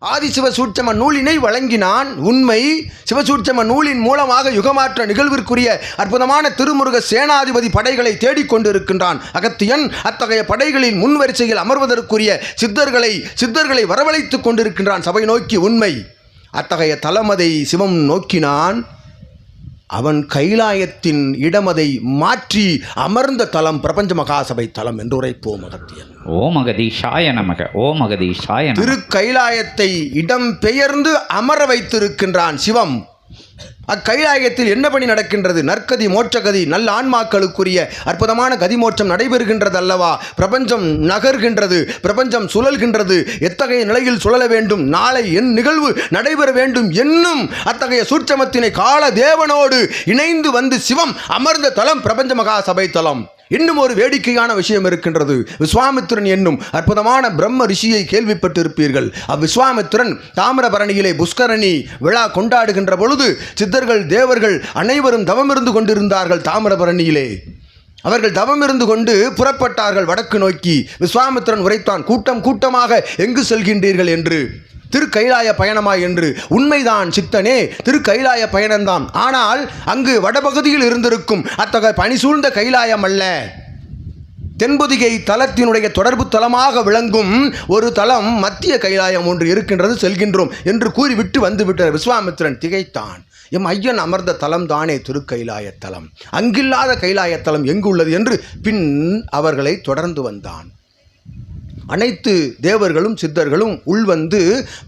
ஆதி சிவசூட்சம நூலினை வழங்கினான். உண்மை சிவசூட்சம நூலின் மூலமாக யுகமாற்ற நிகழ்விற்குரிய அற்புதமான திருமுருக சேனாதிபதி படைகளை தேடிக்கொண்டிருக்கின்றான் அகத்தியன் அத்தகைய படைகளின் முன்வரிசையில் அமர்வதற்குரிய சித்தர்களை சித்தர்களை வரவழைத்துக் கொண்டிருக்கின்றான். சபை நோக்கி உண்மை. அத்தகைய தலமதை சிவம் நோக்கினான். அவன் கைலாயத்தின் இடமதை மாற்றி அமர்ந்த தலம் பிரபஞ்ச மகாசபை தலம் என்று உரைப்போம் அகத்தியன் ஓம் அகதீஷாய நமக ஓம் அகதீஷாய நமக. திரு கைலாயத்தை இடம் பெயர்ந்து அமர வைத்திருக்கின்றான் சிவம். அக்கைலாயத்தில் என்ன பணி நடக்கின்றது? நற்கதி மோட்சகதி நல்ல ஆன்மாக்களுக்குரிய அற்புதமான கதிமோட்சம் நடைபெறுகின்றது அல்லவா பிரபஞ்சம் நகர்கின்றது பிரபஞ்சம் சுழல்கின்றது. எத்தகைய நிலையில் சுழல வேண்டும்? நாளை என் நிகழ்வு நடைபெற வேண்டும் என்னும் அத்தகைய சூட்சமத்தினை கால தேவனோடு இணைந்து வந்து சிவம் அமர்ந்த தலம் பிரபஞ்ச மகா சபை தலம். இன்னும் ஒரு வேடிக்கையான விஷயம் இருக்கின்றது. விஸ்வாமித்திரன் என்னும் அற்புதமான பிரம்ம ரிஷியை கேள்விப்பட்டிருப்பீர்கள். அவ்விஸ்வாமித்திரன் தாமிரபரணியிலே புஷ்கரணி விழா கொண்டாடுகின்ற பொழுது சித்தர்கள் தேவர்கள் அனைவரும் தவமிருந்து கொண்டிருந்தார்கள் தாமிரபரணியிலே. அவர்கள் தவமிருந்து கொண்டு புறப்பட்டார்கள் வடக்கு நோக்கி. விஸ்வாமித்திரன் உரைத்தான் கூட்டம் கூட்டமாக எங்கு செல்கின்றீர்கள்? என்று. திரு கைலாய பயணமா என்று உண்மைதான் சித்தனே திரு கைலாய பயணம்தான். ஆனால் அங்கு வடபகுதியில் இருந்திருக்கும் அத்தகைய பனி சூழ்ந்த கைலாயம் அல்ல. தென்பொதிகை தலத்தினுடைய தொடர்பு தலமாக விளங்கும் ஒரு தலம் மத்திய கைலாயம் ஒன்று இருக்கின்றது செல்கின்றோம் என்று கூறிவிட்டு வந்துவிட்டார் விஸ்வாமித்திரன் திகைத்தான். எம் ஐயன் அமர்ந்த தலம் தானே திருக்கைலாய தலம். அங்கில்லாத கைலாய தலம் எங்கு உள்ளது என்று பின் அவர்களை தொடர்ந்து வந்தான். அனைத்து தேவர்களும் சித்தர்களும் உள்வந்து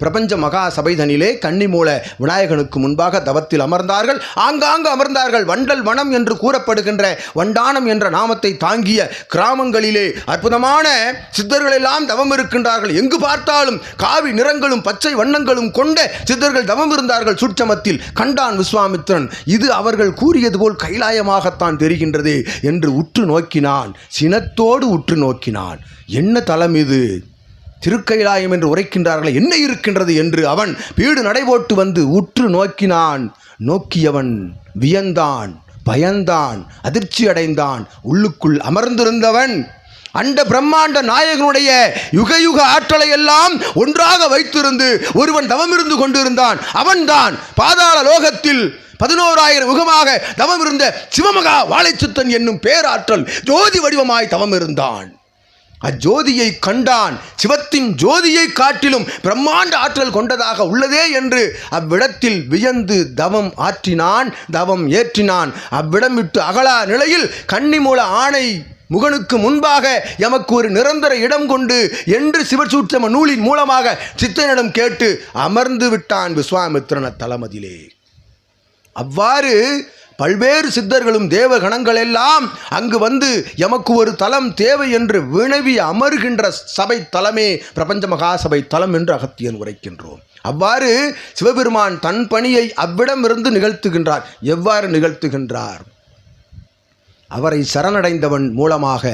பிரபஞ்ச மகா சபைதனிலே கன்னிமூல விநாயகனுக்கு முன்பாக தவத்தில் அமர்ந்தார்கள். ஆங்காங்கு அமர்ந்தார்கள். வண்டல் வனம் என்று கூறப்படுகின்ற வண்டானம் என்ற நாமத்தை தாங்கிய கிராமங்களிலே அற்புதமான சித்தர்கள் எல்லாம் தவம் இருக்கின்றார்கள். எங்கு பார்த்தாலும் காவி நிறங்களும் பச்சை வண்ணங்களும் கொண்ட சித்தர்கள் தவம் இருந்தார்கள். சுட்சமத்தில் கண்டான் விஸ்வாமித்திரன் இது அவர்கள் கூறியது போல் கைலாயமாகத்தான் தெரிகின்றது என்று உற்று நோக்கினான். சினத்தோடு உற்று நோக்கினான். என்ன தலம் இது? திருக்கைலாயம் என்று உரைக்கின்றார்கள் என்ன இருக்கின்றது என்று அவன் வீடு நடைபோட்டு வந்து உற்று நோக்கினான். நோக்கியவன் வியந்தான் பயந்தான் அதிர்ச்சி அடைந்தான். உள்ளுக்குள் அமர்ந்திருந்தவன் அண்ட பிரம்மாண்ட நாயகனுடைய யுக யுக ஆற்றலை எல்லாம் ஒன்றாக வைத்திருந்து ஒருவன் தவமிருந்து கொண்டிருந்தான். அவன்தான் பாதாள லோகத்தில் பதினோராயிரம் யுகமாக தவம் இருந்த சிவமகா வாழைச்சுத்தன் என்னும் பேராற்றல் ஜோதி வடிவமாய் தவம் இருந்தான் அஜோதியை கண்டான். சிவத்தின் ஜோதியை காட்டிலும் பிரம்மாண்ட ஆற்றல் கொண்டதாக உள்ளதே என்று அவ்விடத்தில் வியந்து தவம் ஆற்றினான் தவம் ஏற்றினான். அவ்விடம் விட்டு அகலா நிலையில் கன்னிமூல ஆணை முகனுக்கு முன்பாக எமக்கு ஒரு நிரந்தர இடம் கொண்டு என்று சிவசூட்சம நூலின் மூலமாக சித்தனிடம் கேட்டு அமர்ந்து விட்டான் விஸ்வாமித்திரன தலமதிலே அவ்வாறு பல்வேறு சித்தர்களும் தேவகணங்கள் எல்லாம் அங்கு வந்து எமக்கு ஒரு தலம் தேவை என்று வினவி அமர்கின்ற சபை தலமே பிரபஞ்ச மகாசபை தலம் என்று அகத்தியன் உரைக்கின்றோம். அவ்வாறு சிவபெருமான் தன் பணியை அவ்விடமிருந்து நிகழ்த்துகின்றார். எவ்வாறு நிகழ்த்துகின்றார்? அவரை சரணடைந்தவன் மூலமாக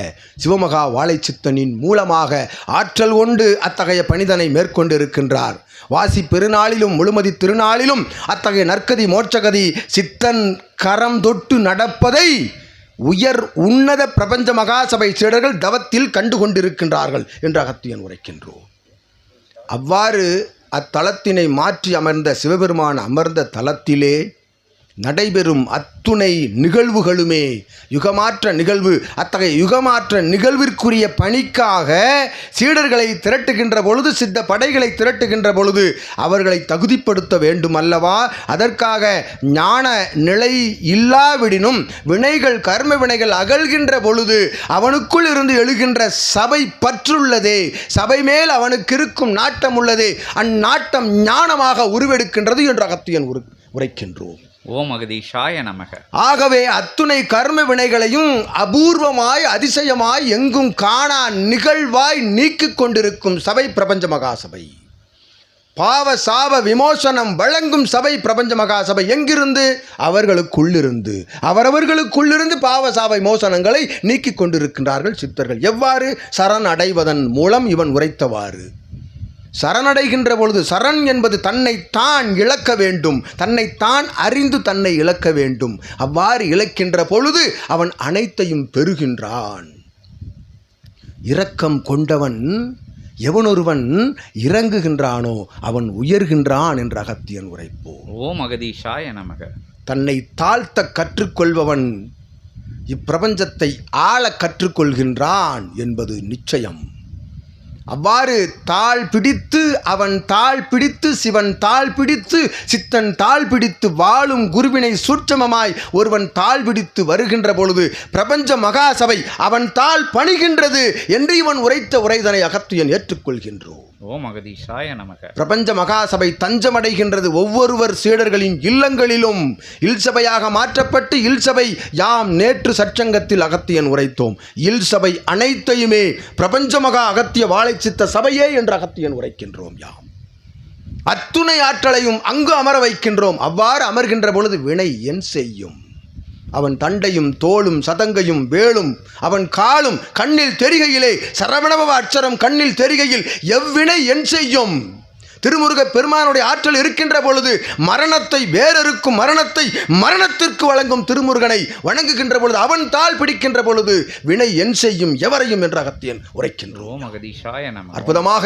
சிவமகா வாழைச்சித்தனின் மூலமாக ஆற்றல் கொண்டு அத்தகைய பணிதனை மேற்கொண்டிருக்கின்றார். வாசி பெருநாளிலும் முழுமதி திருநாளிலும் அத்தகைய நற்கதி மோட்சகதி சித்தன் கரம் தொட்டு நடப்பதை உயர் உன்னத பிரபஞ்ச மகாசபை சீடர்கள் தவத்தில் கண்டு கொண்டிருக்கின்றார்கள் என்று அகத்தியன் உரைக்கின்றோம். அவ்வாறு அத்தலத்தினை மாற்றி அமர்ந்த சிவபெருமான் அமர்ந்த தலத்திலே நடைபெறும் அத்துணை நிகழ்வுகளுமே. யுகமாற்ற நிகழ்வு அத்தகைய யுகமாற்ற நிகழ்விற்குரிய பணிக்காக சீடர்களை திரட்டுகின்ற பொழுது சித்த படைகளை திரட்டுகின்ற பொழுது அவர்களை தகுதிப்படுத்த வேண்டும் அல்லவா அதற்காக ஞான நிலை இல்லாவிடினும் வினைகள் கர்ம வினைகள் அகழ்கின்ற பொழுது அவனுக்குள் இருந்து எழுகின்ற சபை பற்றுள்ளதே. சபை மேல் அவனுக்கு இருக்கும் நாட்டம் உள்ளதே. அந்நாட்டம் ஞானமாக உருவெடுக்கின்றது என்று அகத்தியன் உரு உரைக்கின்றோம். ஓம் அகதீஷாய நமக. ஆகவே அத்துணை கர்ம வினைகளையும் அபூர்வமாய் அதிசயமாய் எங்கும் காணா நிகழ்வாய் நீக்கிக் கொண்டிருக்கும் சபை பிரபஞ்ச மகாசபை. பாவ சாப விமோசனம் வழங்கும் சபை பிரபஞ்ச மகாசபை எங்கிருந்து? அவர்களுக்குள்ளிருந்து. அவரவர்களுக்குள்ளிருந்து பாவ சாப விமோசனங்களை நீக்கிக் கொண்டிருக்கின்றார்கள் சித்தர்கள். எவ்வாறு? சரண் அடைவதன் மூலம் இவன் உரைத்தவாறு. சரணடைகின்ற பொழுது சரண் என்பது தன்னைத்தான் இழக்க வேண்டும். தன்னைத்தான் அறிந்து தன்னை இழக்க வேண்டும். அவ்வாறு இழக்கின்ற பொழுது அவன் அனைத்தையும் பெறுகின்றான். இரக்கம் கொண்டவன் எவனொருவன் இறங்குகின்றானோ அவன் உயர்கின்றான் என்று அகத்தியன் உரைப்போம் ஓம் அகதீஷாய நமக. தன்னை தாழ்த்த கற்றுக்கொள்பவன் இப்பிரபஞ்சத்தை ஆள கற்றுக்கொள்கின்றான் என்பது நிச்சயம். அவ்வாறு தாழ் பிடித்து அவன் தாழ் பிடித்து சிவன் தாழ் பிடித்து சித்தன் தாழ் பிடித்து வாழும் குருவினை சூட்சமமாய் ஒருவன் தாழ் பிடித்து வருகின்ற பொழுது பிரபஞ்ச மகாசபை அவன் தாழ் பணிகின்றது என்று இவன் உரைத்த உரைதனை அகத்தியன் ஏற்றுக்கொள்கின்றோம். ஓம் அகதீஷாய நமக. பிரபஞ்ச மகாசபை தஞ்சமடைகின்றது ஒவ்வொருவர் சீடர்களின் இல்லங்களிலும். இல்சபையாக மாற்றப்பட்டு இல்சபை யாம் நேற்று சற்சங்கத்தில் அகத்தியன் உரைத்தோம். இல்சபை அனைத்தையுமே பிரபஞ்ச மகா அகத்திய சித்த சபையே என்று அகத்தியன் உரைக்கின்றோம் யாம். அத்துணை ஆற்றலையும் அங்கு அமர வைக்கின்றோம். அவ்வாறு அமர்கின்ற பொழுது வினை என் செய்யும். அவன் தண்டையும் தோளும் சதங்கையும் வேலும் அவன் காலும் கண்ணில் தெரிகையிலே சரவணபவ அட்சரம் கண்ணில் தெரிகையில் எவ்வினை என் செய்யும்? திருமுருக பெருமானுடைய ஆற்றல் இருக்கின்ற பொழுது மரணத்தை வேறறுக்கும் மரணத்தை மரணத்திற்கு வழங்கும் திருமுருகனை வணங்குகின்ற பொழுது அவன் தாள் பிடிக்கின்ற பொழுது வினை என் செய்யும் எவரையும் என்று அகத்தியன் உரைக்கின்றோம் அற்புதமாக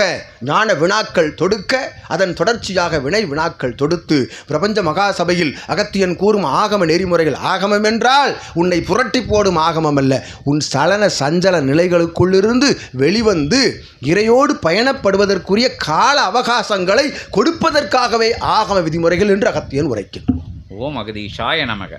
ஞான வினாக்கள் தொடுக்க அதன் தொடர்ச்சியாக வினை வினாக்கள் தொடுத்து பிரபஞ்ச மகாசபையில் அகத்தியன் கூறும் ஆகம நெறிமுறைகள் ஆகமம் என்றால் உன்னை புரட்டி போடும் ஆகமம் அல்ல. உன் சலன சஞ்சல நிலைகளுக்குள்ளிருந்து வெளிவந்து இறையோடு பயணப்படுவதற்குரிய கால அவகாசங்களை கொடுப்பதற்காகவே ஆகம விதிமுறைகள் என்று அகத்தியன் உரைக்கின்றோம் ஓம் அகதீஷாய நமக.